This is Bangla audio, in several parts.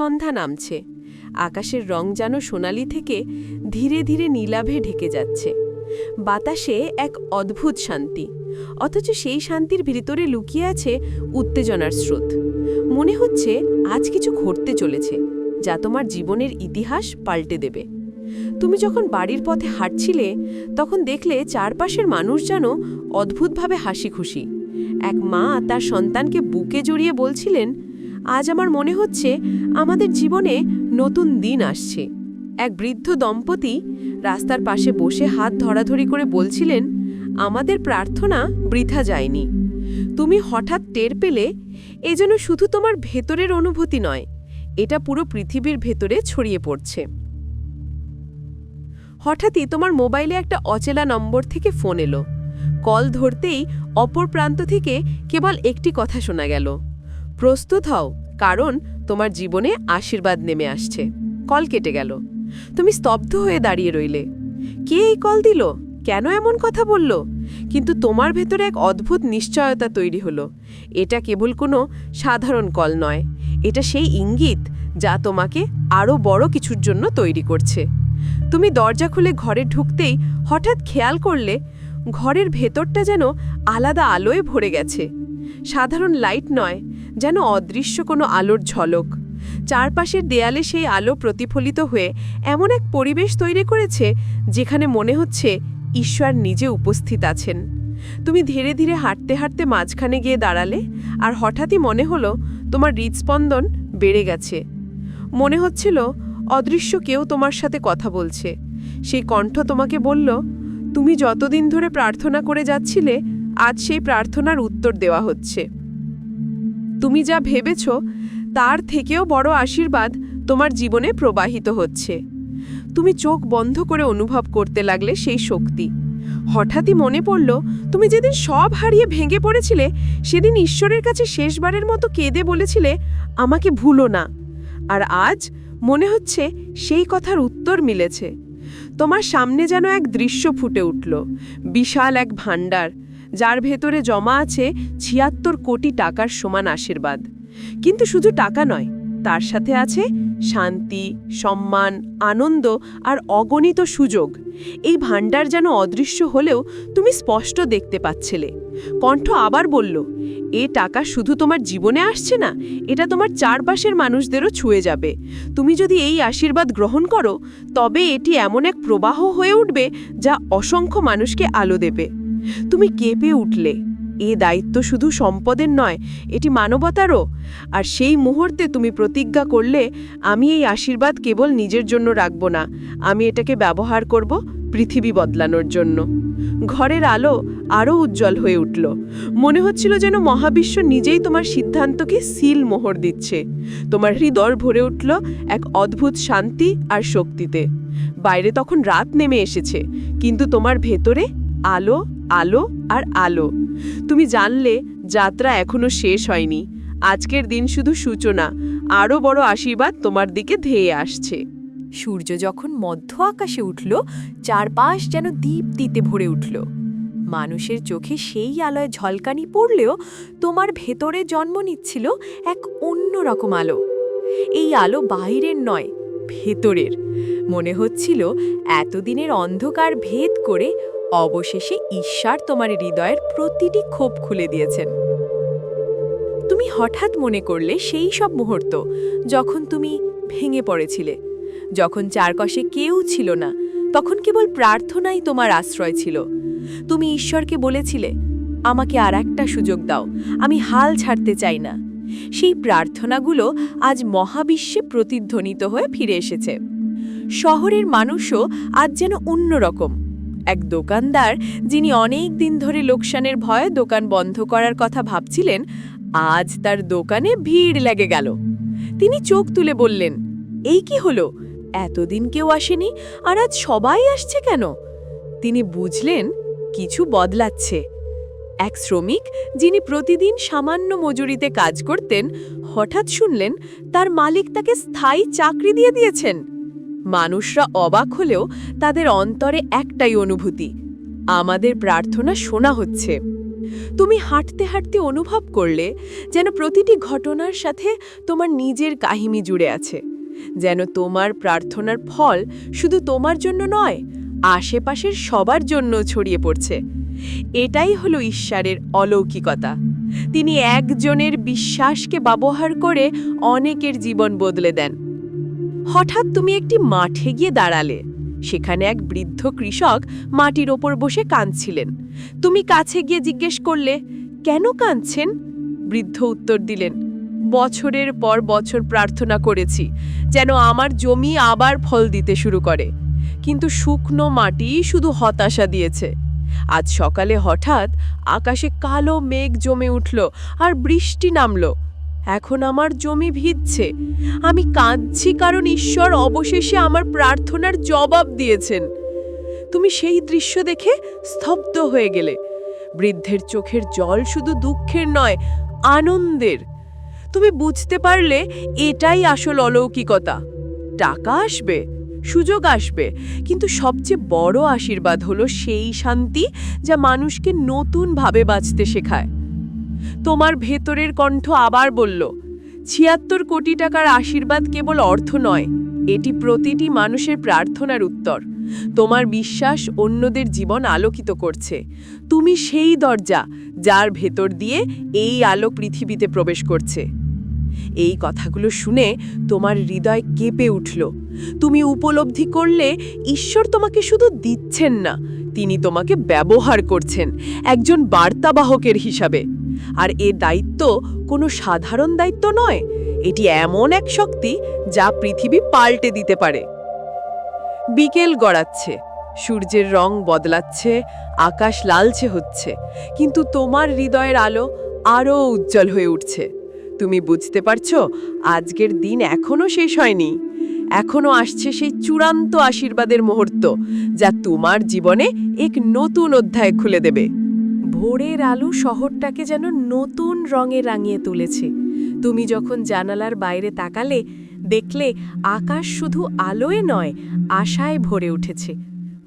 সন্ধ্যা নামছে। আকাশের রং যেন সোনালি থেকে ধীরে ধীরে নীলাভে ঢেকে যাচ্ছে। বাতাসে এক অদ্ভুত শান্তি। অথচ সেই শান্তির ভিতরে লুকিয়ে আছে উত্তেজনার স্রোত। মনে হচ্ছে আজ কিছু ঘটতে চলেছে, যা তোমার জীবনের ইতিহাস পাল্টে দেবে। তুমি যখন বাড়ির পথে হাঁটছিলে, তখন দেখলে চারপাশের মানুষ যেন অদ্ভুতভাবে হাসি খুশি এক মা তার সন্তানকে বুকে জড়িয়ে বলছিলেন আজ আমার মনে হচ্ছে আমাদের জীবনে নতুন দিন আসছে। এক বৃদ্ধ দম্পতি রাস্তার পাশে বসে হাত ধরাধরি করে বলছিলেন, আমাদের প্রার্থনা বৃথা যায়নি। তুমি হঠাৎ টের পেলে এ যেন শুধু তোমার ভেতরের অনুভূতি নয়, এটা পুরো পৃথিবীর ভেতরে ছড়িয়ে পড়ছে। হঠাৎই তোমার মোবাইলে একটা অচেলা নম্বর থেকে ফোন এলো। কল ধরতেই অপর প্রান্ত থেকে কেবল একটি কথা শোনা গেল। প্রস্তুত হও, কারণ তোমার জীবনে আশীর্বাদ নেমে আসছে। কল কেটে গেল। তুমি স্তব্ধ হয়ে দাঁড়িয়ে রইলে। কে এই কল দিল? কেন এমন কথা বলল? কিন্তু তোমার ভেতরে এক অদ্ভুত নিশ্চয়তা তৈরি হলো। এটা কেবল কোনো সাধারণ কল নয়। এটা সেই ইঙ্গিত যা তোমাকে আরও বড় কিছুর জন্য তৈরি করছে। তুমি দরজা খুলে ঘরে ঢুকতেই হঠাৎ খেয়াল করলে ঘরের ভেতরটা যেন আলাদা আলোয় ভরে গেছে। সাধারণ লাইট নয় যেন অদৃশ্য কোনো আলোর ঝলক। চারপাশের দেয়ালে সেই আলো প্রতিফলিত হয়ে এমন এক পরিবেশ তৈরি করেছে যেখানে মনে হচ্ছে ঈশ্বর নিজে উপস্থিত আছেন। তুমি ধীরে ধীরে হাঁটতে হাঁটতে মাঝখানে গিয়ে দাঁড়ালে আর হঠাৎই মনে হলো তোমার হৃদস্পন্দন বেড়ে গেছে। মনে হচ্ছিল অদৃশ্য কেউ তোমার সাথে কথা বলছে। সেই কণ্ঠ তোমাকে বলল, তুমি যতদিন ধরে প্রার্থনা করে যাচ্ছিলে, আজ সেই প্রার্থনার উত্তর দেওয়া হচ্ছে। তুমি যা ভেবেছ, তার থেকেও বড় আশীর্বাদ তোমার জীবনে প্রবাহিত হচ্ছে। তুমি চোখ বন্ধ করে অনুভব করতে লাগলে সেই শক্তি। হঠাৎই মনে পড়ল, তুমি যেদিন সব হারিয়ে ভেঙে পড়েছিলে, সেদিন ঈশ্বরের কাছে শেষবারের মতো কেঁদে বলেছিলে, আমাকে ভুলো না। আর আজ মনে হচ্ছে সেই কথার উত্তর মিলেছে। তোমার সামনে যেন এক দৃশ্য ফুটে উঠল, বিশাল এক ভাণ্ডার। যার ভেতরে জমা আছে ছিয়াত্তর কোটি টাকার সমান আশীর্বাদ। কিন্তু শুধু টাকা নয়, তার সাথে আছে শান্তি, সম্মান, আনন্দ আর অগণিত সুযোগ। এই ভাণ্ডার যেন অদৃশ্য হলেও তুমি স্পষ্ট দেখতে পাচ্ছিলে। কণ্ঠ আবার বলল, এ টাকা শুধু তোমার জীবনে আসছে না, এটা তোমার চারপাশের মানুষদেরও ছুঁয়ে যাবে। তুমি যদি এই আশীর্বাদ গ্রহণ করো, তবে এটি এমন এক প্রবাহ হয়ে উঠবে যা অসংখ্য মানুষকে আলো দেবে। তুমি কেঁপে উঠলে। এ দায়িত্ব শুধু সম্পদের নয়, এটি মানবতারও। আর সেই মুহূর্তে তুমি প্রতিজ্ঞা করলে, আমি এই আশীর্বাদ কেবল নিজের জন্য রাখব না, আমি এটাকে ব্যবহার করব পৃথিবী বদলানোর জন্য। ঘরের আলো আরও উজ্জ্বল হয়ে উঠল। মনে হচ্ছিল যেন মহাবিশ্ব নিজেই তোমার সিদ্ধান্তকে সিল মোহর দিচ্ছে। তোমার হৃদয় ভরে উঠল এক অদ্ভুত শান্তি আর শক্তিতে। বাইরে তখন রাত নেমে এসেছে, কিন্তু তোমার ভেতরে আলো আলো আর আলো। তুমি জানলে যাত্রা এখনও শেষ হয়নি। আজকের দিন শুধু সূচনা। আরও বড় আশীর্বাদ তোমার দিকে ধেয়ে আসছে। সূর্য যখন মধ্য আকাশে উঠল, চারপাশ যেন দীপ্তিতে ভরে উঠল। মানুষের চোখে সেই আলোয় ঝলকানি পড়লেও তোমার ভেতরে জন্ম নিচ্ছিল এক অন্য রকম আলো। এই আলো বাইরের নয়, ভেতরের। মনে হচ্ছিল এতদিনের অন্ধকার ভেদ করে অবশেষে ঈশ্বর তোমার হৃদয়ের প্রতিটি ক্ষোভ খুলে দিয়েছেন। তুমি হঠাৎ মনে করলে সেই সব মুহূর্ত যখন তুমি ভেঙে পড়েছিলে। যখন চারকশে কেউ ছিল না, তখন কেবল প্রার্থনাই তোমার আশ্রয় ছিল। তুমি ঈশ্বরকে বলেছিলে, আমাকে আর একটা সুযোগ দাও, আমি হাল ছাড়তে চাই না। সেই প্রার্থনাগুলো আজ মহাবিশ্বে প্রতিধ্বনিত হয়ে ফিরে এসেছে। শহরের মানুষও আজ যেন অন্যরকম। এক দোকানদার যিনি অনেক দিন ধরে লোকসানের ভয়ে দোকান বন্ধ করার কথা ভাবছিলেন, আজ তার দোকানে ভিড় লেগে গেল। তিনি চোখ তুলে বললেন, এই কি হলো? এতদিন কেউ আসেনি আর আজ সবাই আসছে কেন? তিনি বুঝলেন কিছু বদলাচ্ছে। এক শ্রমিক যিনি প্রতিদিন সামান্য মজুরিতে কাজ করতেন, হঠাৎ শুনলেন তার মালিক তাকে স্থায়ী চাকরি দিয়ে দিয়েছেন। মানুষরা অবাক হলেও তাদের অন্তরে একটাই অনুভূতি, আমাদের প্রার্থনা শোনা হচ্ছে। তুমি হাঁটতে হাঁটতে অনুভব করলে যেন প্রতিটি ঘটনার সাথে তোমার নিজের কাহিনী জুড়ে আছে, যেন তোমার প্রার্থনার ফল শুধু তোমার জন্য নয়, আশেপাশের সবার জন্য ছড়িয়ে পড়ছে। এটাই হলো ঈশ্বরের অলৌকিকতা। তিনি একজনের বিশ্বাসকে ব্যবহার করে অনেকের জীবন বদলে দেন। হঠাৎ তুমি একটি মাঠে গিয়ে দাঁড়ালে। সেখানে এক বৃদ্ধ কৃষক মাটির ওপর বসে কাঁদছিলেন। তুমি কাছে গিয়ে জিজ্ঞেস করলে, কেন কাঁদছেন? বৃদ্ধ উত্তর দিলেন, বছরের পর বছর প্রার্থনা করেছি, যেন আমার জমি আবার ফল দিতে শুরু করে। কিন্তু শুকনো মাটি শুধু হতাশা দিয়েছে। আজ সকালে হঠাৎ আকাশে কালো মেঘ জমে উঠল আর বৃষ্টি নামলো। এখন আমার জমি ভিজছে। আমি কাঁদছি কারণ ঈশ্বর অবশেষে আমার প্রার্থনার জবাব দিয়েছেন। তুমি সেই দৃশ্য দেখে স্তব্ধ হয়ে গেলে। বৃদ্ধের চোখের জল শুধু দুঃখের নয়, আনন্দের। তুমি বুঝতে পারলে এটাই আসল অলৌকিকতা। টাকা আসবে, সুযোগ আসবে, কিন্তু সবচেয়ে বড় আশীর্বাদ হলো সেই শান্তি যা মানুষকে নতুনভাবে বাঁচতে শেখায়। তোমার ভেতরের কণ্ঠ আবার বলল, ছিয়াত্তর কোটি টাকার আশীর্বাদ কেবল অর্থ নয়, এটি প্রতিটি মানুষের প্রার্থনার উত্তর। তোমার বিশ্বাস অন্যদের জীবন আলোকিত করছে। তুমি সেই দরজা যার ভেতর দিয়ে এই আলো পৃথিবীতে প্রবেশ করছে এই কথাগুলো শুনে তোমার হৃদয় কেঁপে উঠল। তুমি উপলব্ধি করলে ঈশ্বর তোমাকে শুধু দিচ্ছেন না তিনি তোমাকে ব্যবহার করছেন একজন বার্তাবাহকের হিসাবে। আর এ দায়িত্ব কোনো সাধারণ দায়িত্ব নয়, এটি এমন এক শক্তি যা পৃথিবী পাল্টে দিতে পারে। বিকেল গড়াচ্ছে, সূর্যের রং বদলাচ্ছে, আকাশ লালচে হচ্ছে, কিন্তু তোমার হৃদয়ের আলো আরও উজ্জ্বল হয়ে উঠছে। তুমি বুঝতে পারছ, আজকের দিন এখনও শেষ হয়নি। এখনও আসছে সেই চূড়ান্ত আশীর্বাদের মুহূর্ত, যা তোমার জীবনে এক নতুন অধ্যায় খুলে দেবে। ভোরের আলো শহরটাকে যেন নতুন রঙে রাঙিয়ে তুলেছে। তুমি যখন জানালার বাইরে তাকালে, দেখলে আকাশ শুধু আলোয় নয়, আশায় ভরে উঠেছে।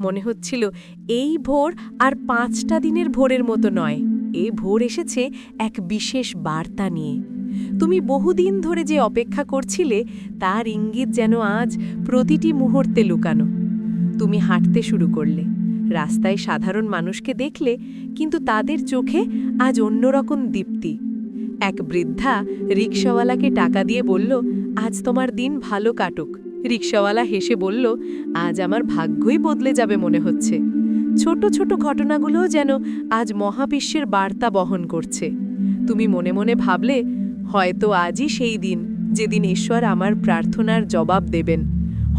মনে হচ্ছিল, এই ভোর আর পাঁচটা দিনের ভোরের মতো নয়। এ ভোর এসেছে এক বিশেষ বার্তা নিয়ে। তুমি বহুদিন ধরে যে অপেক্ষা করছিলে, তার ইঙ্গিত যেন আজ প্রতিটি মুহূর্তে লুকানো। তুমি হাঁটতে শুরু করলে। রাস্তায় সাধারণ মানুষকে দেখলে, কিন্তু তাদের চোখে আজ অন্যরকম দীপ্তি। এক বৃদ্ধা রিক্সাওয়ালাকে টাকা দিয়ে বলল, আজ তোমার দিন ভালো কাটুক। রিক্সাওয়ালা হেসে বলল, আজ আমার ভাগ্যই বদলে যাবে মনে হচ্ছে। ছোট ছোট ঘটনাগুলোও যেন আজ মহাবিশ্বের বার্তা বহন করছে। তুমি মনে মনে ভাবলে হয়তো আজই সেই দিন যেদিন ঈশ্বর আমার প্রার্থনার জবাব দেবেন।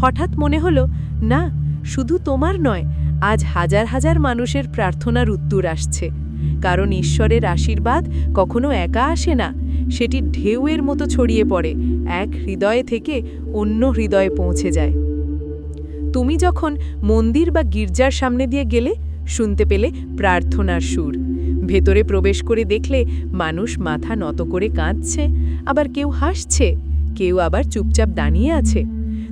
হঠাৎ মনে হলো, না, শুধু তোমার নয়, আজ হাজার হাজার মানুষের প্রার্থনার উত্তর আসছে। কারণ ঈশ্বরের আশীর্বাদ কখনো একা আসে না, সেটি ঢেউয়ের মতো ছড়িয়ে পড়ে, এক হৃদয়ে থেকে অন্য হৃদয়ে পৌঁছে যায়। তুমি যখন মন্দির বা গির্জার সামনে দিয়ে গেলে, শুনতে পেলে প্রার্থনার সুর। ভেতরে প্রবেশ করে দেখলে মানুষ মাথা নত করে কাঁদছে, আবার কেউ হাসছে, কেউ আবার চুপচাপ দাঁড়িয়ে আছে।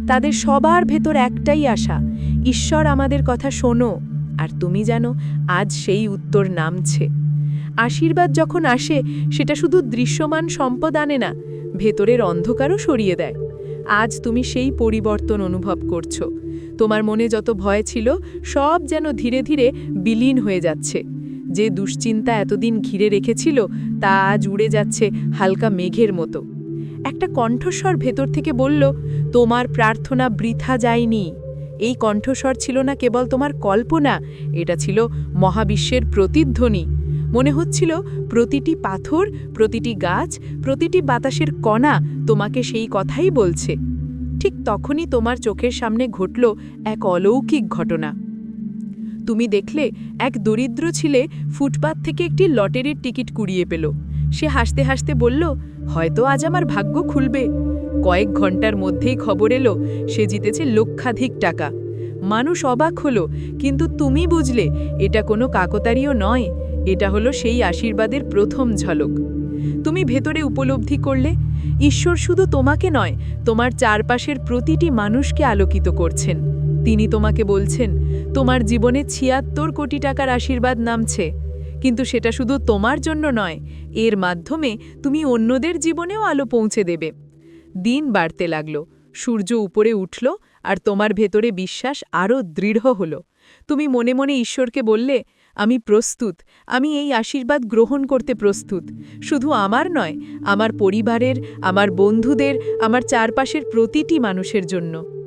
তাদের সবার ভেতর একটাই আশা, ঈশ্বর আমাদের কথা শোনো, আর তুমি জানো আজ সেই উত্তর নামছে। আশীর্বাদ যখন আসে, সেটা শুধু দৃশ্যমান সম্পদ আনে না, ভেতরের অন্ধকারও সরিয়ে দেয়। আজ তুমি সেই পরিবর্তন অনুভব করছ। তোমার মনে যত ভয় ছিল, সব যেন ধীরে ধীরে বিলীন হয়ে যাচ্ছে। যে দুশ্চিন্তা এতদিন ঘিরে রেখেছিল, তা আজ উড়ে যাচ্ছে হালকা মেঘের মতো। একটা কণ্ঠস্বর ভেতর থেকে বলল, তোমার প্রার্থনা বৃথা যায়নি। এই কণ্ঠস্বর ছিল না কেবল তোমার কল্পনা, এটা ছিল মহাবিশ্বের প্রতিধ্বনি। মনে হচ্ছিল প্রতিটি পাথর, প্রতিটি গাছ, প্রতিটি বাতাসের কণা তোমাকে সেই কথাই বলছে। ঠিক তখনই তোমার চোখের সামনে ঘটল এক অলৌকিক ঘটনা। তুমি দেখলে এক দরিদ্র ছিলে ফুটপাত থেকে একটি লটারির টিকিট কুড়িয়ে পেল। সে হাসতে হাসতে বলল, হয়তো আজ আমার ভাগ্য খুলবে। কয়েক ঘণ্টার মধ্যেই খবর এলো, সে জিতেছে লক্ষাধিক টাকা। মানুষ অবাক হলো, কিন্তু তুমি বুঝলে, এটা কোনো কাকতারিও নয়। এটা হলো সেই আশীর্বাদের প্রথম ঝলক। তুমি ভেতরে উপলব্ধি করলে? ঈশ্বর শুধু তোমাকে নয়, তোমার চারপাশের প্রতিটি মানুষকে আলোকিত করছেন। তিনি তোমাকে বলছেন তোমার জীবনে ছিয়াত্তর কোটি টাকার আশীর্বাদ নামছে। কিন্তু সেটা শুধু তোমার জন্য নয়, এর মাধ্যমে তুমি অন্যদের জীবনেও আলো পৌঁছে দেবে। দিন বাড়তে লাগল, সূর্য উপরে উঠল আর তোমার ভেতরে বিশ্বাস আরও দৃঢ় হলো। তুমি মনে মনে ঈশ্বরকে বললে, আমি প্রস্তুত, আমি এই আশীর্বাদ গ্রহণ করতে প্রস্তুত। শুধু আমার নয়, আমার পরিবারের, আমার বন্ধুদের, আমার চারপাশের প্রতিটি মানুষের জন্য।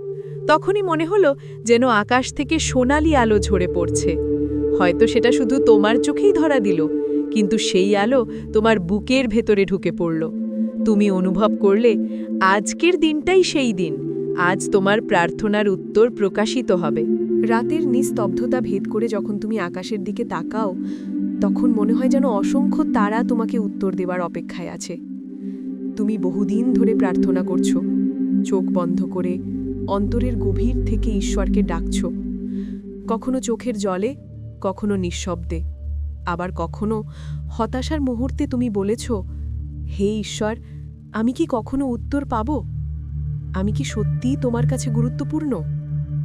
তখনই মনে হলো যেন আকাশ থেকে সোনালি আলো ঝরে পড়ছে। হয়তো সেটা শুধু তোমার চোখেই ধরা দিল, কিন্তু সেই আলো তোমার বুকের ভেতরে ঢুকে পড়ল। তুমি অনুভব করলে, আজকের দিনটাই সেই দিন, আজ তোমার প্রার্থনার উত্তর প্রকাশিত হবে। রাতের নিস্তব্ধতা ভেদ করে যখন তুমি আকাশের দিকে তাকাও, তখন মনে হয় যেন অসংখ্য তারা তোমাকে উত্তর দেবার অপেক্ষায় আছে। তুমি বহুদিন ধরে প্রার্থনা করছ, চোখ বন্ধ করে অন্তরের গভীর থেকে ঈশ্বরকে ডাকছ। কখনো চোখের জলে, কখনো নিঃশব্দে। আবার কখনো হতাশার মুহূর্তে তুমি বলেছ, হে ঈশ্বর, আমি কি কখনো উত্তর পাব? আমি কি সত্যিই তোমার কাছে গুরুত্বপূর্ণ?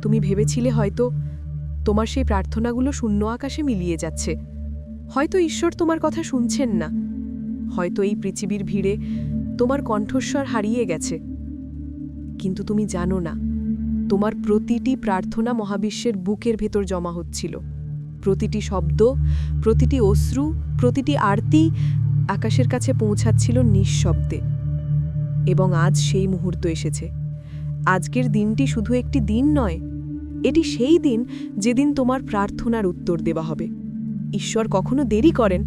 তুমি ভেবেছিলে হয়তো তোমার সেই প্রার্থনাগুলো শূন্য আকাশে মিলিয়ে যাচ্ছে। হয়তো ঈশ্বর তোমার কথা শুনছেন না। হয়তো এই পৃথিবীর ভিড়ে তোমার কণ্ঠস্বর হারিয়ে গেছে। কিন্তু তুমি জানো না তোমার প্রতিটি প্রার্থনা মহাবিশ্বের বুকের ভেতর জমা হচ্ছিল। প্রতিটি শব্দ, প্রতিটি অশ্রু, প্রতিটি আরতি আকাশের কাছে পৌঁছাচ্ছিল নিঃশব্দে। এবং আজ সেই মুহূর্ত এসেছে। আজকের দিনটি শুধু একটি দিন নয়, এটি সেই দিন যেদিন তোমার প্রার্থনার উত্তর দেওয়া হবে। ঈশ্বর কখনো দেরি করেন,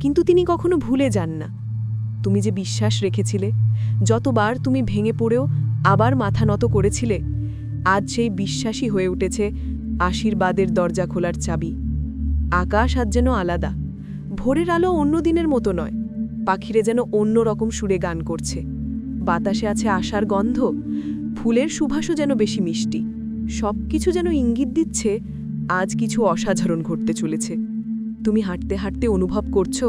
কিন্তু তিনি কখনো ভুলে যান না। তুমি যে বিশ্বাস রেখেছিলে, যতবার তুমি ভেঙে পড়েও আবার মাথা নত করেছিলে আজ সেই বিশ্বাসই হয়ে উঠেছে আশীর্বাদের দরজা খোলার চাবি। আকাশ আজ যেন আলাদা, ভোরের আলো অন্য দিনের মতো নয়, পাখিরে যেন অন্য রকম সুরে গান করছে। বাতাসে আছে আশার গন্ধ, ফুলের সুভাষও যেন বেশি মিষ্টি। সব কিছু যেন ইঙ্গিত দিচ্ছে, আজ কিছু অসাধারণ ঘটতে চলেছে। তুমি হাঁটতে হাঁটতে অনুভব করছ,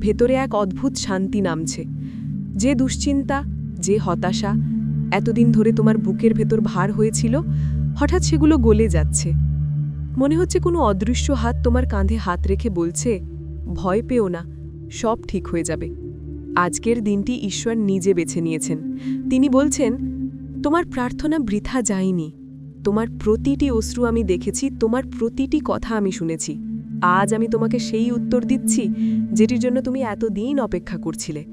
ভেতরে এক অদ্ভুত শান্তি নামছে। যে দুশ্চিন্তা, যে হতাশা এতদিন ধরে তোমার বুকের ভেতর ভার হয়েছিল, হঠাৎ সেগুলো গলে যাচ্ছে। মনে হচ্ছে কোনো অদৃশ্য হাত তোমার কাঁধে হাত রেখে বলছে, ভয় পেও না, সব ঠিক হয়ে যাবে। আজকের দিনটি ঈশ্বর নিজে বেছে নিয়েছেন। তিনি বলছেন, তোমার প্রার্থনা বৃথা যায়নি। তোমার প্রতিটি অশ্রু আমি দেখেছি, তোমার প্রতিটি কথা আমি শুনেছি। আজ আমি তোমাকে সেই উত্তর দিচ্ছি, যেটির জন্য তুমি এতদিন অপেক্ষা করছিলে।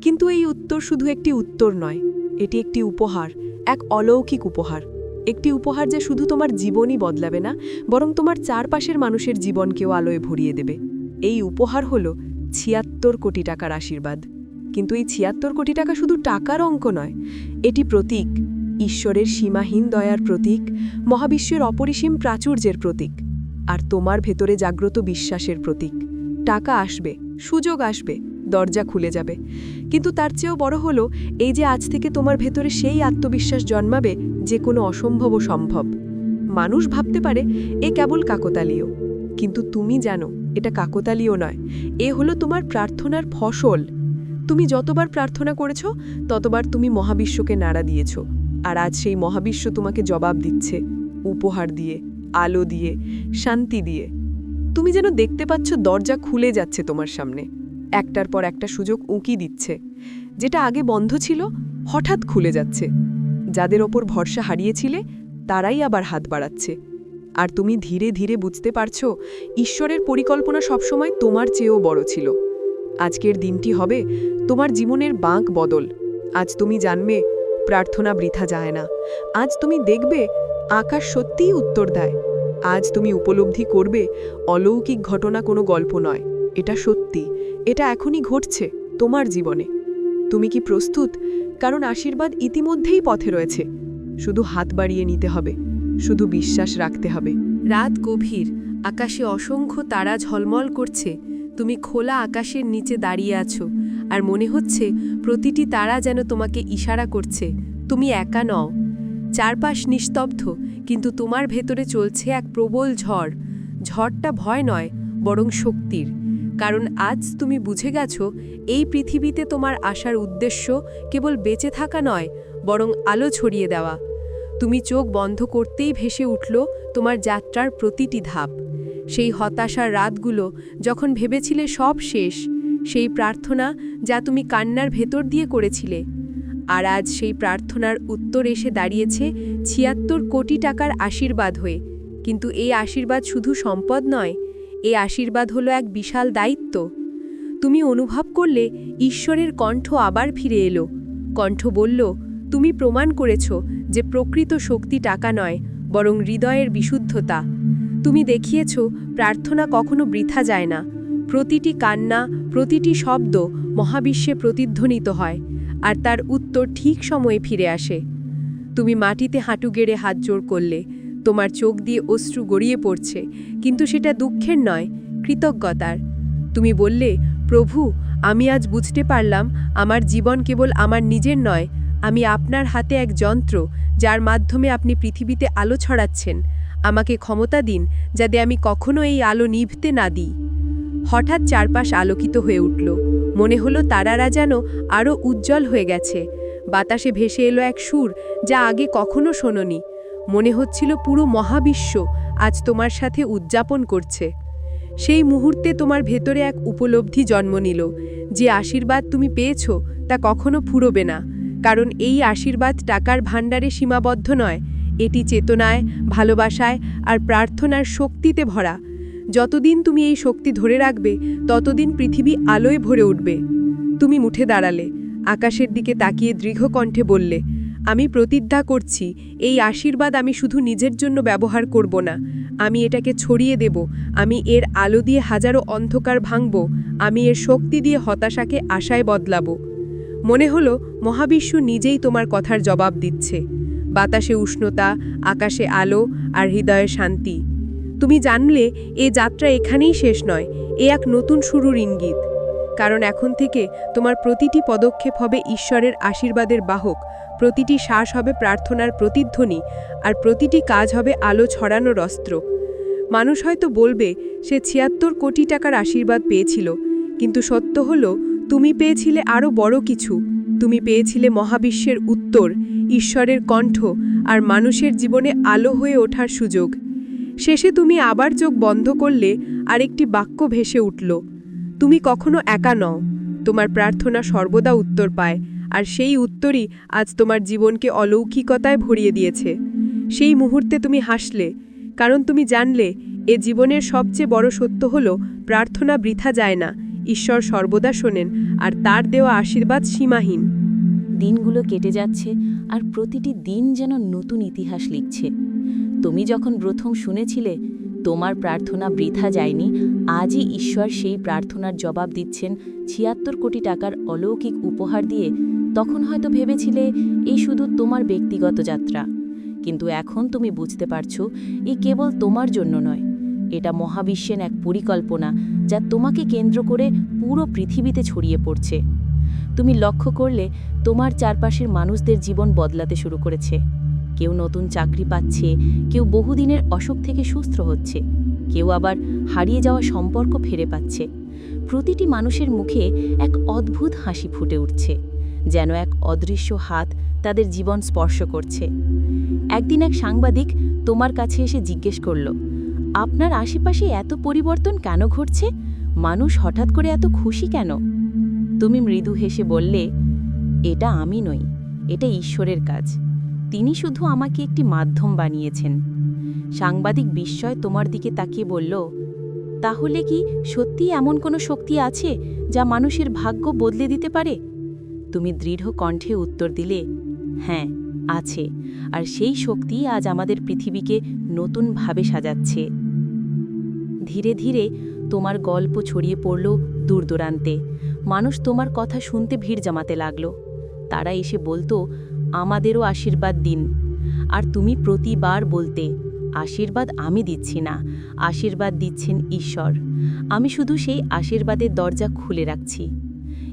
কিন্তু এই উত্তর শুধু একটি উত্তর নয় এটি একটি উপহার, এক অলৌকিক উপহার। একটি উপহার যে শুধু তোমার জীবনই বদলাবে না, বরং তোমার চারপাশের মানুষের জীবনকেও আলোয় ভরিয়ে দেবে। এই উপহার হল ছিয়াত্তর কোটি টাকার আশীর্বাদ। কিন্তু এই ছিয়াত্তর কোটি টাকা শুধু টাকার অঙ্ক নয়, এটি প্রতীক, ঈশ্বরের সীমাহীন দয়ার প্রতীক, মহাবিশ্বের অপরিসীম প্রাচুর্যের প্রতীক, আর তোমার ভেতরে জাগ্রত বিশ্বাসের প্রতীক। টাকা আসবে, সুযোগ আসবে দরজা খুলে যাবে। কিন্তু তার চেয়েও বড় হলো, এই যে আজ থেকে তোমার ভেতরে সেই আত্মবিশ্বাস জন্মাবে যে কোনো অসম্ভবও সম্ভব। মানুষ ভাবতে পারে, এ কেবল কাকতালীয়। কিন্তু তুমি জানো, এটা কাকতালীয় নয়। এ হলো তোমার প্রার্থনার ফসল। তুমি যতবার প্রার্থনা করেছ, ততবার তুমি মহাবিশ্বকে নাড়া দিয়েছ। আর আজ সেই মহাবিশ্ব তোমাকে জবাব দিচ্ছে, উপহার দিয়ে, আলো দিয়ে, শান্তি দিয়ে। তুমি যেন দেখতে পাচ্ছ দরজা খুলে যাচ্ছে তোমার সামনে। একটার পর একটা সুযোগ উঁকি দিচ্ছে। যেটা আগে বন্ধ ছিল, হঠাৎ খুলে যাচ্ছে। যাদের ওপর ভরসা হারিয়েছিলে, তারাই আবার হাত বাড়াচ্ছে। আর তুমি ধীরে ধীরে বুঝতে পারছ, ঈশ্বরের পরিকল্পনা সবসময় তোমার চেয়েও বড় ছিল। আজকের দিনটি হবে তোমার জীবনের বাঁক বদল। আজ তুমি জানবে, প্রার্থনা বৃথা যায় না। আজ তুমি দেখবে, আকাশ সত্যিই উত্তর দেয়। আজ তুমি উপলব্ধি করবে, অলৌকিক ঘটনা কোনো গল্প নয়। এটা সত্যি। এটা এখনই ঘটছে তোমার জীবনে। তুমি কি প্রস্তুত? কারণ আশীর্বাদ ইতিমধ্যেই পথে রয়েছে। শুধু হাত বাড়িয়ে নিতে হবে, শুধু বিশ্বাস রাখতে হবে। রাত গভীর, আকাশে অসংখ্য তারা ঝলমল করছে। তুমি খোলা আকাশের নিচে দাঁড়িয়ে আছো, আর মনে হচ্ছে প্রতিটি তারা যেন তোমাকে ইশারা করছে, তুমি একা নও। চারপাশ নিস্তব্ধ, কিন্তু তোমার ভেতরে চলছে এক প্রবল ঝড়। ঝড়টা ভয় নয়, বরং শক্তির। কারণ আজ তুমি বুঝে গেছো, এই পৃথিবীতে তোমার আসার উদ্দেশ্য কেবল বেঁচে থাকা নয়, বরং আলো ছড়িয়ে দেওয়া। তুমি চোখ বন্ধ করতেই ভেসে উঠল তোমার যাত্রার প্রতিটি ধাপ। সেই হতাশার রাতগুলো যখন ভেবেছিলে সব শেষ, সেই প্রার্থনা যা তুমি কান্নার ভেতর দিয়ে করেছিলে। আর আজ সেই প্রার্থনার উত্তর এসে দাঁড়িয়েছে ছিয়াত্তর কোটি টাকার আশীর্বাদ হয়ে। কিন্তু এই আশীর্বাদ শুধু সম্পদ নয় এই আশীর্বাদ হলো এক বিশাল দায়িত্ব। তুমি অনুভব করলে ঈশ্বরের কণ্ঠ আবার ফিরে এলো। কণ্ঠ বলল, তুমি প্রমাণ করেছ যে প্রকৃত শক্তি টাকা নয়, বরং হৃদয়ের বিশুদ্ধতা। তুমি দেখিয়েছ প্রার্থনা কখনো বৃথা যায় না। প্রতিটি কান্না, প্রতিটি শব্দ মহাবিশ্বে প্রতিধ্বনিত হয়, আর তার উত্তর ঠিক সময়ে ফিরে আসে। তুমি মাটিতে হাঁটু গেড়ে হাত জোর করলে তোমার চোখ দিয়ে অশ্রু গড়িয়ে পড়ছে, কিন্তু সেটা দুঃখের নয়, কৃতজ্ঞতার। তুমি বললে, প্রভু, আমি আজ বুঝতে পারলাম, আমার জীবন কেবল আমার নিজের নয়, আমি আপনার হাতে এক যন্ত্র, যার মাধ্যমে আপনি পৃথিবীতে আলো ছড়াচ্ছেন। আমাকে ক্ষমতা দিন, যাতে আমি কখনো এই আলো নিভতে না দিই। হঠাৎ চারপাশ আলোকিত হয়ে উঠল। মনে হলো তারারা যেন আরও উজ্জ্বল হয়ে গেছে। বাতাসে ভেসে এলো এক সুর, যা আগে কখনো শোনোনি। মনে হচ্ছিল পুরো মহাবিশ্ব আজ তোমার সাথে উদযাপন করছে। সেই মুহূর্তে তোমার ভেতরে এক উপলব্ধি জন্ম নিল, যে আশীর্বাদ তুমি পেয়েছ তা কখনো ফুরবে না, কারণ এই আশীর্বাদ টাকার ভাণ্ডারে সীমাবদ্ধ নয়, এটি চেতনায়, ভালোবাসায় আর প্রার্থনার শক্তিতে ভরা। যতদিন তুমি এই শক্তি ধরে রাখবে, ততদিন পৃথিবী আলোয় ভরে উঠবে। তুমি মুঠে দাঁড়ালে, আকাশের দিকে তাকিয়ে দৃঢ়কণ্ঠে বললে আমি প্রতিজ্ঞা করছি, এই আশীর্বাদ আমি শুধু নিজের জন্য ব্যবহার করব না। আমি এটাকে ছড়িয়ে দেব, আমি এর আলো দিয়ে হাজারো অন্ধকার ভাঙব, আমি এর শক্তি দিয়ে হতাশাকে আশায় বদলাবো। মনে হলো, মহাবিশ্ব নিজেই তোমার কথার জবাব দিচ্ছে। বাতাসে উষ্ণতা, আকাশে আলো আর হৃদয়ে শান্তি। তুমি জানলে, এ যাত্রা এখানেই শেষ নয়, এ এক নতুন শুরুর ইঙ্গিত। কারণ এখন থেকে তোমার প্রতিটি পদক্ষেপ হবে ঈশ্বরের আশীর্বাদের বাহক, প্রতিটি শ্বাস হবে প্রার্থনার প্রতিধ্বনি, আর প্রতিটি কাজ হবে আলো ছড়ানোর অস্ত্র। মানুষ হয়তো বলবে, সে ছিয়াত্তর কোটি টাকার আশীর্বাদ পেয়েছিল, কিন্তু সত্য হলো, তুমি পেয়েছিলে আরও বড় কিছু। তুমি পেয়েছিলে মহাবিশ্বের উত্তর, ঈশ্বরের কণ্ঠ, আর মানুষের জীবনে আলো হয়ে ওঠার সুযোগ। শেষে তুমি আবার চোখ বন্ধ করলে আর একটি বাক্য ভেসে উঠল। তুমি কখনো একা নও। তোমার প্রার্থনা সর্বদা উত্তর পায়, আর সেই উত্তরই আজ তোমার জীবনকে অলৌকিকতায় ভরিয়ে দিয়েছে। সেই মুহূর্তে তুমি হাসলে, কারণ তুমি জানলে, এ জীবনের সবচেয়ে বড় সত্য হল, প্রার্থনা বৃথা যায় না, ঈশ্বর সর্বদা শোনেন, আর তার দেওয়া আশীর্বাদ সীমাহীন। দিনগুলো কেটে যাচ্ছে, আর প্রতিটি দিন যেন নতুন ইতিহাস লিখছে। তুমি যখন প্রথম শুনেছিলে তোমার প্রার্থনা বৃথা যায়নি, আজই ঈশ্বর সেই প্রার্থনার জবাব দিচ্ছেন ছিয়াত্তর কোটি টাকার অলৌকিক উপহার দিয়ে। তখন হয়তো ভেবেছিলে, এই শুধু তোমার ব্যক্তিগত যাত্রা। কিন্তু এখন তুমি বুঝতে পারছ, এ কেবল তোমার জন্য নয়। এটা মহাবিশ্বের এক পরিকল্পনা যা তোমাকে কেন্দ্র করে পুরো পৃথিবীতে ছড়িয়ে পড়ছে। তুমি লক্ষ্য করলে, তোমার চারপাশের মানুষদের জীবন বদলাতে শুরু করেছে। কেউ নতুন চাকরি পাচ্ছে, কেউ বহুদিনের অসুখ থেকে সুস্থ হচ্ছে, কেউ আবার হারিয়ে যাওয়া সম্পর্ক ফিরে পাচ্ছে। প্রতিটি মানুষের মুখে এক অদ্ভুত হাসি ফুটে উঠছে, যেন এক অদৃশ্য হাত তাদের জীবন স্পর্শ করছে। একদিন এক সাংবাদিক তোমার কাছে এসে জিজ্ঞেস করল, আপনার আশেপাশে এত পরিবর্তন কেন ঘটছে? মানুষ হঠাৎ করে এত খুশি কেন? তুমি মৃদু হেসে বললে, এটা আমি নই, এটা ঈশ্বরের কাজ। তিনি শুধু আমাকে একটি মাধ্যম বানিয়েছেন। সাংবাদিক বিস্ময় তোমার দিকে তাকিয়ে বলল, তাহলে কি সত্যি এমন কোনো শক্তি আছে যা মানুষের ভাগ্য বদলে দিতে পারে? তুমি দৃঢ় কণ্ঠে উত্তর দিলে হ্যাঁ আছে, আর সেই শক্তি আজ আমাদের পৃথিবীকে নতুনভাবে সাজাচ্ছে। ধীরে ধীরে তোমার গল্প ছড়িয়ে পড়ল দূরদূরান্তে মানুষ তোমার কথা শুনতে ভিড় জমাতে লাগল। তারা এসে বলতো আমাদেরও আশীর্বাদ দিন। আর তুমি প্রতিবার বলতে, আশীর্বাদ আমি দিচ্ছি না, আশীর্বাদ দিচ্ছেন ঈশ্বর। আমি শুধু সেই আশীর্বাদের দরজা খুলে রাখছি।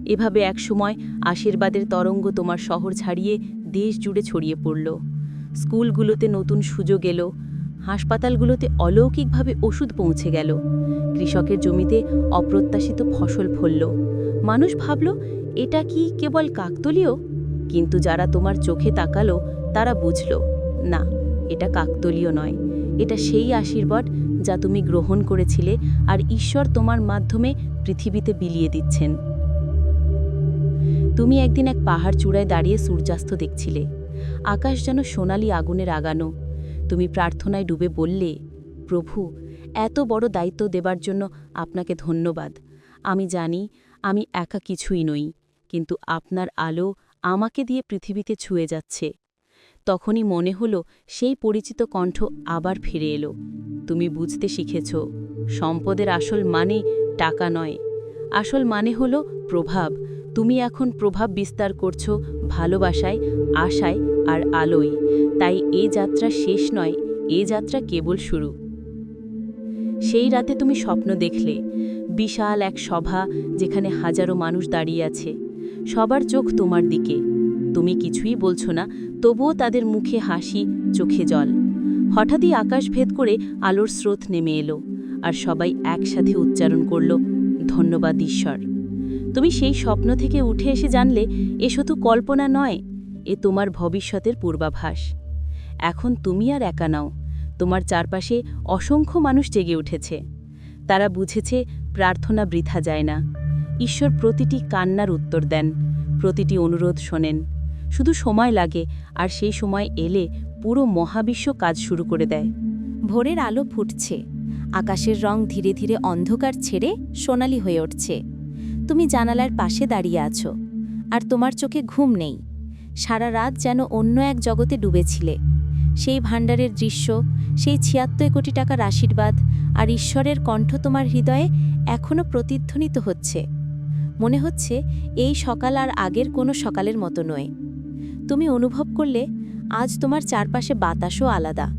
এভাবে একসময় আশীর্বাদের তরঙ্গ তোমার শহর ছাড়িয়ে দেশ জুড়ে ছড়িয়ে পড়ল। স্কুলগুলোতে নতুন সুযোগ এলো, হাসপাতালগুলোতে অলৌকিকভাবে ওষুধ পৌঁছে গেল। কৃষকের জমিতে অপ্রত্যাশিত ফসল ফলল। মানুষ ভাবল, এটা কি কেবল কাকতলীয়? কিন্তু যারা তোমার চোখে তাকালো, তারা বুঝল, না, এটা কাকতলীয় নয়। এটা সেই আশীর্বাদ যা তুমি গ্রহণ করেছিলে আর ঈশ্বর তোমার মাধ্যমে পৃথিবীতে বিলিয়ে দিচ্ছেন। তুমি একদিন এক পাহাড় চূড়ায় দাঁড়িয়ে সূর্যাস্ত দেখছিলে। আকাশ যেন সোনালি আগুনের আগানো তুমি প্রার্থনায় ডুবে বললে, প্রভু, এত বড় দায়িত্ব দেবার জন্য আপনাকে ধন্যবাদ। আমি জানি, আমি একা কিছুই নই, কিন্তু আপনার আলো আমাকে দিয়ে পৃথিবীতে ছুঁয়ে যাচ্ছে। তখনই মনে হলো সেই পরিচিত কণ্ঠ আবার ফিরে এলো। তুমি বুঝতে শিখেছ, সম্পদের আসল মানে টাকা নয়। আসল মানে হলো প্রভাব। তুমি এখন প্রভাব বিস্তার করছ ভালোবাসায়, আশায় আর আলোয়। তাই এ যাত্রা শেষ নয়, এ যাত্রা কেবল শুরু। সেই রাতে তুমি স্বপ্ন দেখলে। বিশাল এক সভা যেখানে হাজারো মানুষ দাঁড়িয়ে আছে। সবার চোখ তোমার দিকে। তুমি কিছুই বলছো না, তবুও তাদের মুখে হাসি, চোখে জল। হঠাৎই আকাশ ভেদ করে আলোর স্রোত নেমে এলো, আর সবাই একসাথে উচ্চারণ করল, ধন্যবাদ ঈশ্বর। তুমি সেই স্বপ্ন থেকে উঠে এসে জানলে, এ শুধু কল্পনা নয়, এ তোমার ভবিষ্যতের পূর্বাভাস। এখন তুমি আর একা নাও, তোমার চারপাশে অসংখ্য মানুষ জেগে উঠেছে। তারা বুঝেছে, প্রার্থনা বৃথা যায় না। ঈশ্বর প্রতিটি কান্নার উত্তর দেন, প্রতিটি অনুরোধ শোনেন। শুধু সময় লাগে, আর সেই সময় এলে পুরো মহাবিশ্ব কাজ শুরু করে দেয়। ভোরের আলো ফুটছে, আকাশের রং ধীরে ধীরে অন্ধকার ছেড়ে সোনালি হয়ে উঠছে। তুমি জানালার পাশে দাঁড়িয়ে আছো, আর তোমার চোখে ঘুম নেই। সারা রাত যেন অন্য এক জগতে ডুবেছিলে। সেই ভাণ্ডারের দৃশ্য, সেই ছিয়াত্তর কোটি টাকার আশীর্বাদ, আর ঈশ্বরের কণ্ঠ তোমার হৃদয়ে এখনও প্রতিধ্বনিত হচ্ছে। মনে হচ্ছে এই সকাল আর আগের কোনো সকালের মতো নয়। তুমি অনুভব করলে আজ তোমার চারপাশে বাতাসও আলাদা।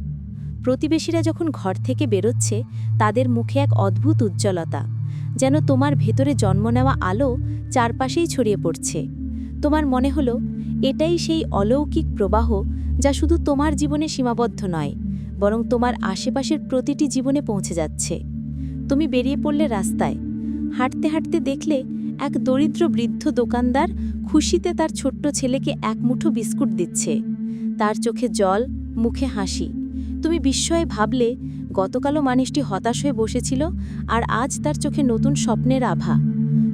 প্রতিবেশীরা যখন ঘর থেকে বেরোচ্ছে, তাদের মুখে এক অদ্ভুত উজ্জ্বলতা, যেন তোমার ভেতরে জন্ম নেওয়া আলো চারপাশেই ছড়িয়ে পড়ছে। তোমার মনে হলো, এটাই সেই অলৌকিক প্রবাহ যা শুধু তোমার জীবনে সীমাবদ্ধ নয়, বরং তোমার আশেপাশের প্রতিটি জীবনে পৌঁছে যাচ্ছে। তুমি বেরিয়ে পড়লে রাস্তায়, হাঁটতে হাঁটতে দেখলে এক দরিদ্র বৃদ্ধ দোকানদার খুশিতে তার ছোট্ট ছেলেকে এক মুঠো বিস্কুট দিচ্ছে। তার চোখে জল, মুখে হাসি। তুমি বিস্ময়ে ভাবলে, গতকালও মানুষটি হতাশ হয়ে বসেছিল আর আজ তার চোখে নতুন স্বপ্নের আভা।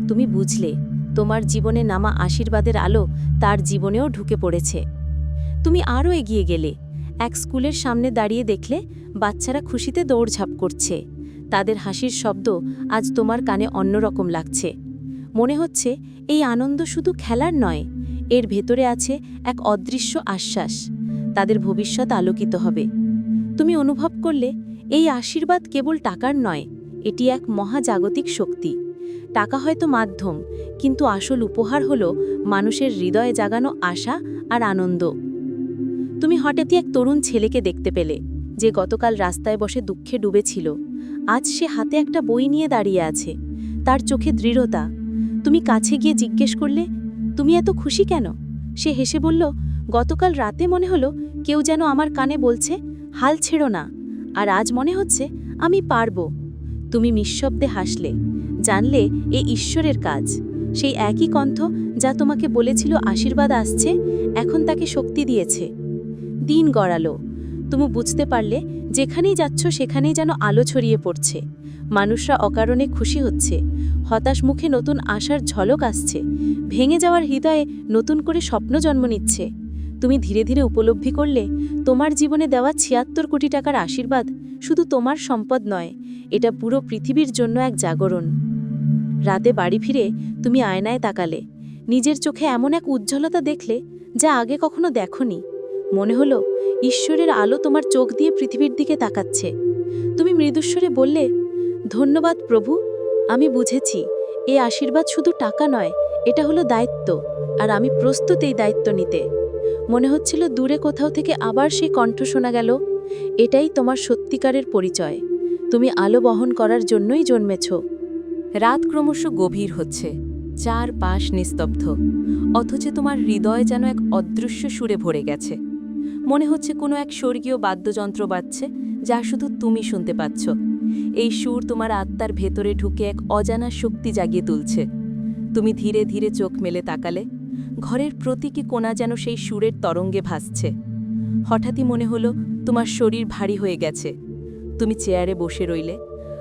তুমি বুঝলে, তোমার জীবনে নামা আশীর্বাদের আলো তার জীবনেও ঢুকে পড়েছে। তুমি আরও এগিয়ে গেলে, এক স্কুলের সামনে দাঁড়িয়ে দেখলে বাচ্চারা খুশিতে দৌড়ঝাঁপ করছে। তাদের হাসির শব্দ আজ তোমার কানে অন্যরকম লাগছে। মনে হচ্ছে এই আনন্দ শুধু খেলার নয়, এর ভেতরে আছে এক অদৃশ্য আশ্বাস, তাদের ভবিষ্যৎ আলোকিত হবে। তুমি অনুভব করলে এই আশীর্বাদ কেবল টাকার নয়, এটি এক মহাজাগতিক শক্তি। টাকা হয়তো মাধ্যম, কিন্তু আসল উপহার হল মানুষের হৃদয়ে জাগানো আশা আর আনন্দ। তুমি হঠাৎই এক তরুণ ছেলেকে দেখতে পেলে, যে গতকাল রাস্তায় বসে দুঃখে ডুবেছিল। আজ সে হাতে একটা বই নিয়ে দাঁড়িয়ে আছে। তার চোখে দৃঢ়তা তুমি কাছে গিয়ে জিজ্ঞেস করলে, তুমি এত খুশি কেন? সে হেসে বলল, গতকাল রাতে মনে হলো কেউ যেন আমার কানে বলছে, হাল ছেড়ো না, আর আজ মনে হচ্ছে আমি পারব। তুমি নিঃশব্দে হাসলে, জানলে এ ঈশ্বরের কাজ। সেই একই কণ্ঠ যা তোমাকে বলেছিল আশীর্বাদ আসছে, এখন তাকে শক্তি দিয়েছে। দিন গড়ালো। তুমি বুঝতে পারলে যেখানেই যাচ্ছ সেখানেই যেন আলো ছড়িয়ে পড়ছে। মানুষরা অকারণে খুশি হচ্ছে। হতাশ মুখে নতুন আশার ঝলক আসছে। ভেঙে যাওয়ার হৃদয়ে নতুন করে স্বপ্ন জন্ম নিচ্ছে। তুমি ধীরে ধীরে উপলব্ধি করলে তোমার জীবনে দেওয়া ছিয়াত্তর কোটি টাকার আশীর্বাদ শুধু তোমার সম্পদ নয়, এটা পুরো পৃথিবীর জন্য এক জাগরণ। রাতে বাড়ি ফিরে তুমি আয়নায় তাকালে। নিজের চোখে এমন এক উজ্জ্বলতা দেখলে যা আগে কখনো দেখনি। মনে হলো, ঈশ্বরের আলো তোমার চোখ দিয়ে পৃথিবীর দিকে তাকাচ্ছে। তুমি মৃদুস্বরে বললে, ধন্যবাদ প্রভু, আমি বুঝেছি, এ আশীর্বাদ শুধু টাকা নয়, এটা হলো দায়িত্ব, আর আমি প্রস্তুত এই দায়িত্ব নিতে। মনে হচ্ছিল দূরে কোথাও থেকে আবার সেই কণ্ঠ শোনা গেল, এটাই তোমার সত্যিকারের পরিচয়। তুমি আলো বহন করার জন্যই জন্মেছ। রাত ক্রমশ গভীর হচ্ছে চার পাশ নিস্তব্ধ, অথচ তোমার হৃদয় যেন এক অদৃশ্য সুরে ভরে গেছে। মনে হচ্ছে কোনো এক স্বর্গীয় বাদ্যযন্ত্র বাজছে, যা শুধু তুমি শুনতে পাচ্ছ। এই সুর তোমার আত্মার ভেতরে ঢুকে এক অজানা শক্তি জাগিয়ে তুলছে। তুমি ধীরে ধীরে চোখ মেলে তাকালে, ঘরের প্রতীকী কোণা যেন সেই সুরের তরঙ্গে ভাসছে। হঠাৎই মনে হলো, তোমার শরীর ভারী হয়ে গেছে। তুমি চেয়ারে বসে রইলে,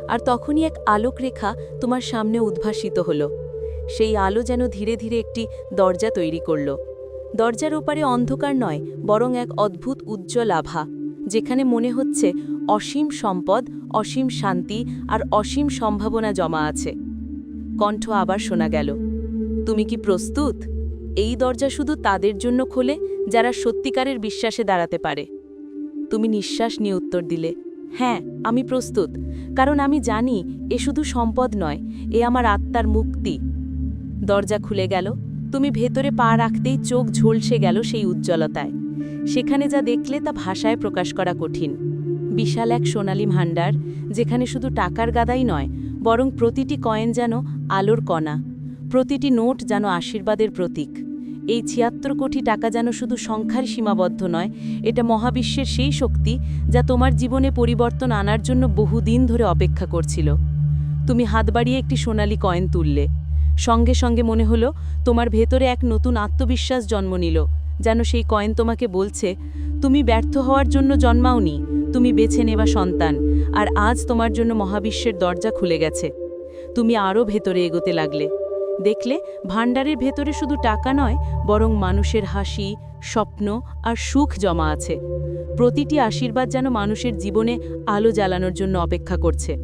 আর তখনই এক আলোক রেখা তোমার সামনে উদ্ভাসিত হলো। সেই আলো যেন ধীরে ধীরে একটি দরজা তৈরি করল। দরজার ওপারে অন্ধকার নয়, বরং এক অদ্ভুত উজ্জ্বল আভা, যেখানে মনে হচ্ছে অসীম সম্পদ, অসীম শান্তি আর অসীম সম্ভাবনা জমা আছে। কণ্ঠ আবার শোনা গেল, তুমি কি প্রস্তুত? এই দরজা শুধু তাদের জন্য খোলে, যারা সত্যিকারের বিশ্বাসে দাঁড়াতে পারে? তুমি নিঃশ্বাস নিয়ে উত্তর দিলে হ্যাঁ আমি প্রস্তুত, কারণ আমি জানি, এ শুধু সম্পদ নয়, এ আমার আত্মার মুক্তি। দরজা খুলে গেল তুমি ভেতরে পা রাখতেই চোখ ঝলসে গেল সেই উজ্জ্বলতায়। সেখানে যা দেখলে তা ভাষায় প্রকাশ করা কঠিন। বিশাল এক সোনালি ভাণ্ডার, যেখানে শুধু টাকার গাদাই নয়, বরং প্রতিটি কয়েন যেন আলোর কণা, প্রতিটি নোট যেন আশীর্বাদের প্রতীক। এই ছিয়াত্তর কোটি টাকা যেন শুধু সংখ্যার সীমাবদ্ধ নয়, এটা মহাবিশ্বের সেই শক্তি যা তোমার জীবনে পরিবর্তন আনার জন্য বহুদিন ধরে অপেক্ষা করছিল। তুমি হাত বাড়িয়ে একটি সোনালি কয়েন তুললে। সঙ্গে সঙ্গে মনে হলো, তোমার ভেতরে এক নতুন আত্মবিশ্বাস জন্ম নিল। যেন সেই কয়েন তোমাকে বলছে, তুমি ব্যর্থ হওয়ার জন্য জন্মাওনি, তুমি বেছে নেওয়া সন্তান, আর আজ তোমার জন্য মহাবিশ্বের দরজা খুলে গেছে। তুমি আরও ভেতরে এগোতে লাগলে। দেখলে, ভাণ্ডারের ভেতরে শুধু টাকা নয়, বরং মানুষের হাসি, স্বপ্ন আর সুখ জমা আছে। প্রতিটি আশীর্বাদ যেন মানুষের জীবনে আলো জ্বালানোর জন্য অপেক্ষা করছে।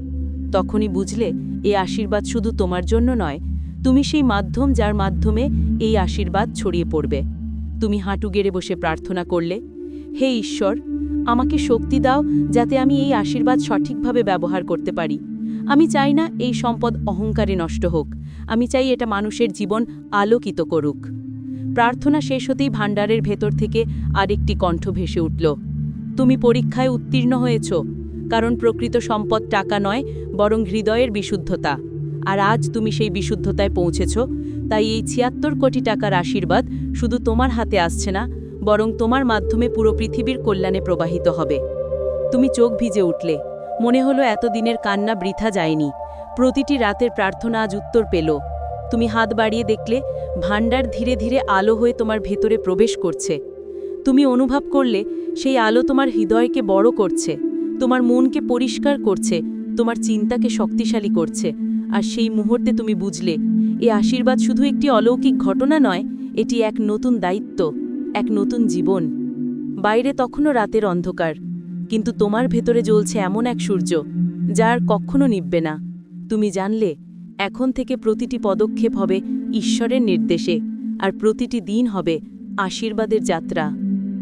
তখনই বুঝলে এই আশীর্বাদ শুধু তোমার জন্য নয় তুমি সেই মাধ্যম যার মাধ্যমে এই আশীর্বাদ ছড়িয়ে পড়বে। তুমি হাঁটু গেড়ে বসে প্রার্থনা করলে, হে ঈশ্বর, আমাকে শক্তি দাও যাতে আমি এই আশীর্বাদ সঠিকভাবে ব্যবহার করতে পারি। আমি চাই না এই সম্পদ অহংকারে নষ্ট হোক। আমি চাই এটা মানুষের জীবন আলোকিত করুক। প্রার্থনা শেষ হতেই ভাণ্ডারের ভেতর থেকে আরেকটি কণ্ঠ ভেসে উঠল, তুমি পরীক্ষায় উত্তীর্ণ হয়েছ, কারণ প্রকৃত সম্পদ টাকা নয়, বরং হৃদয়ের বিশুদ্ধতা। আর আজ তুমি সেই বিশুদ্ধতায় পৌঁছেছ, তাই এই ছিয়াত্তর কোটি টাকার আশীর্বাদ শুধু তোমার হাতে আসছে না, বরং তোমার মাধ্যমে পুরো পৃথিবীর কল্যাণে প্রবাহিত হবে। তুমি চোখ ভিজে উঠলে, মনে হলো এতদিনের কান্না বৃথা যায়নি, প্রতিটি রাতের প্রার্থনা আজ উত্তর পেল। তুমি হাত বাড়িয়ে দেখলে, ভাণ্ডার ধীরে ধীরে আলো হয়ে তোমার ভেতরে প্রবেশ করছে। তুমি অনুভব করলে, সেই আলো তোমার হৃদয়কে বড় করছে, তোমার মনকে পরিষ্কার করছে, তোমার চিন্তাকে শক্তিশালী করছে আর সেই মুহূর্তে তুমি বুঝলে, এ আশীর্বাদ শুধু একটি অলৌকিক ঘটনা নয়, এটি এক নতুন দায়িত্ব, এক নতুন জীবন। বাইরে তখনও রাতের অন্ধকার, কিন্তু তোমার ভেতরে জ্বলছে এমন এক সূর্য যার কখনো নিববে না। তুমি জানলে, এখন থেকে প্রতিটি পদক্ষেপ হবে ঈশ্বরের নির্দেশে, আর প্রতিটি দিন হবে আশীর্বাদের যাত্রা।